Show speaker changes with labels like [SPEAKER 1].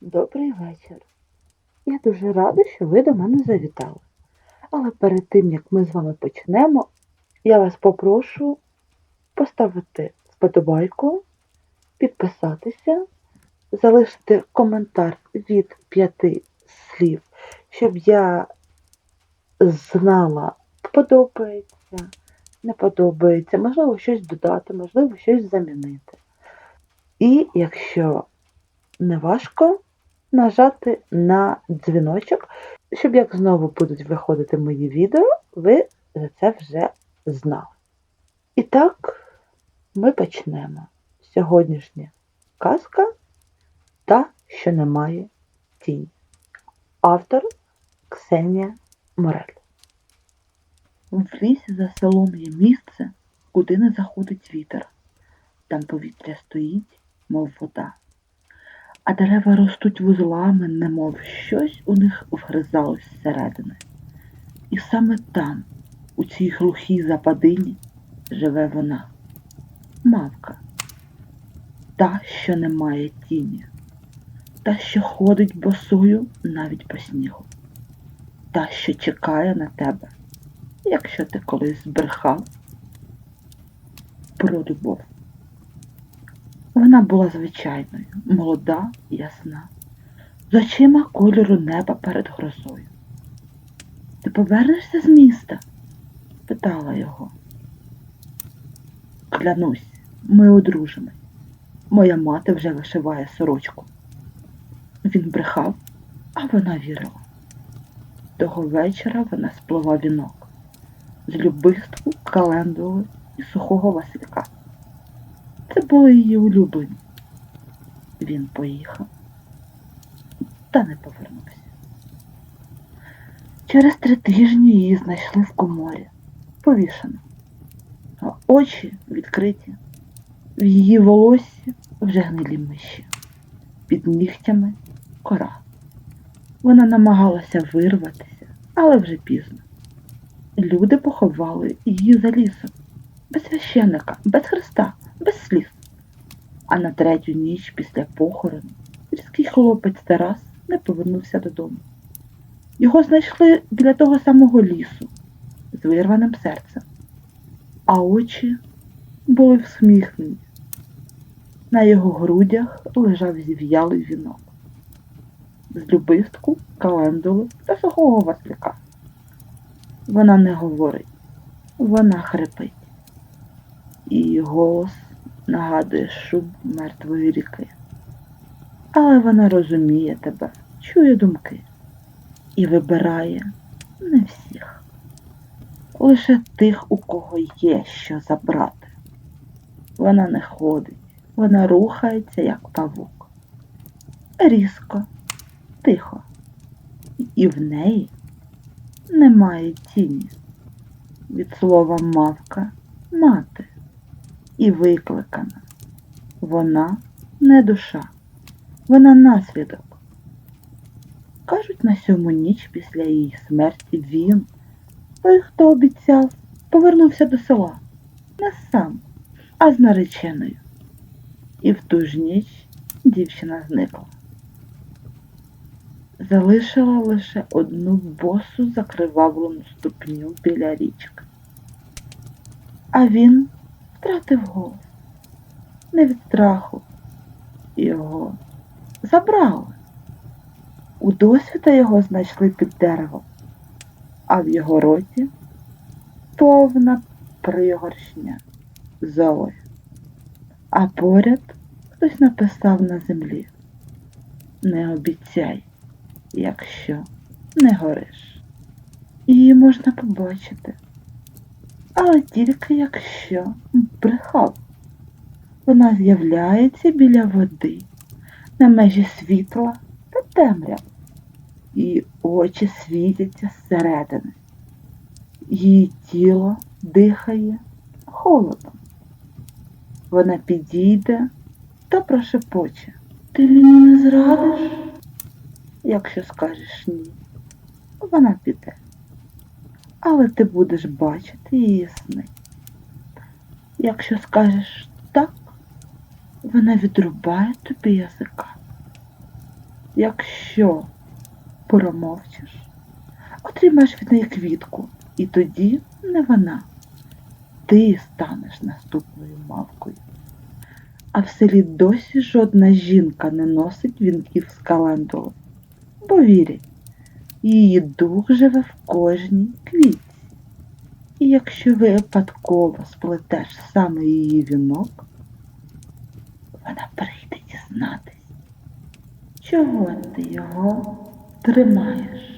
[SPEAKER 1] Добрий вечір. Я дуже рада, що ви до мене завітали. Але перед тим, як ми з вами почнемо, я вас попрошу поставити вподобайку, підписатися, залишити коментар від п'яти слів, щоб я знала, подобається, не подобається, можливо, щось додати, можливо, щось замінити. І якщо не важко, нажати на дзвіночок, щоб як знову будуть виходити мої відео, ви за це вже знали. І так, ми почнемо. Сьогоднішня казка та, що немає тінь. Автор Ксенія Морель. В лісі за селом є місце, куди не заходить вітер. Там повітря стоїть, мов вода а дерева ростуть вузлами, немов щось у них вгризалось зсередини. І саме там, у цій глухій западині, живе вона, мавка, та, що не має тіні, та, що ходить босою навіть по снігу, та, що чекає на тебе, якщо ти колись збрехав про любов. Вона була звичайною, молода, ясна, з очима кольору неба перед грозою. Ти повернешся з міста? питала його. Клянусь, ми одружені. Моя мати вже вишиває сорочку. Він брехав, а вона вірила. Того вечора вона сплела вінок з любистку, календули і сухого василька. Це були її улюблені. Він поїхав та не повернувся. Через три тижні її знайшли в коморі, повішено, а очі відкриті, в її волоссі вже гнилі миші, під нігтями кора. Вона намагалася вирватися, але вже пізно. Люди поховали її за лісом, без священника, без хреста. А на третю ніч після похорону сільський хлопець Тарас не повернувся додому. Його знайшли біля того самого лісу з вирваним серцем, а очі були всміхнені. На його грудях лежав зів'ялий вінок, з любистку, календули та сухого васлика. Вона не говорить, вона хрипить, і голос нагадує шум мертвої ріки. Але вона розуміє тебе, чує думки і вибирає не всіх, лише тих, у кого є що забрати. Вона не ходить, вона рухається, як павук. Різко, тихо, і в неї немає тіні. Від слова мавка мати і викликана. Вона не душа, вона наслідок. Кажуть, на сьому ніч після її смерті він, той, хто обіцяв, повернувся до села не сам, а з нареченою. І в ту ж ніч дівчина зникла. Залишила лише одну босу закривавлену ступню біля річки. А він втратив голос. Не від страху. Його забрали. У досвіта його знайшли під деревом, а в його роті повна пригоршня золоті. А поряд хтось написав на землі Не обіцяй, якщо не гориш. Її можна побачити але тільки якщо. Вона з'являється біля води, на межі світла та темряв. Її очі світяться зсередини. Її тіло дихає холодом. Вона підійде та прошепоче. Ти мені не зрадиш? Якщо скажеш ні, вона піде але ти будеш бачити її сни. Якщо скажеш так, вона відрубає тобі язика. Якщо промовчиш, отримаєш від неї квітку, і тоді не вона. Ти станеш наступною мавкою. А в селі досі жодна жінка не носить вінків з календулу, бо вірять, її дух живе в кожній квітці. І якщо випадково сплетеш саме її вінок, вона прийде дізнатись, чого ти його тримаєш.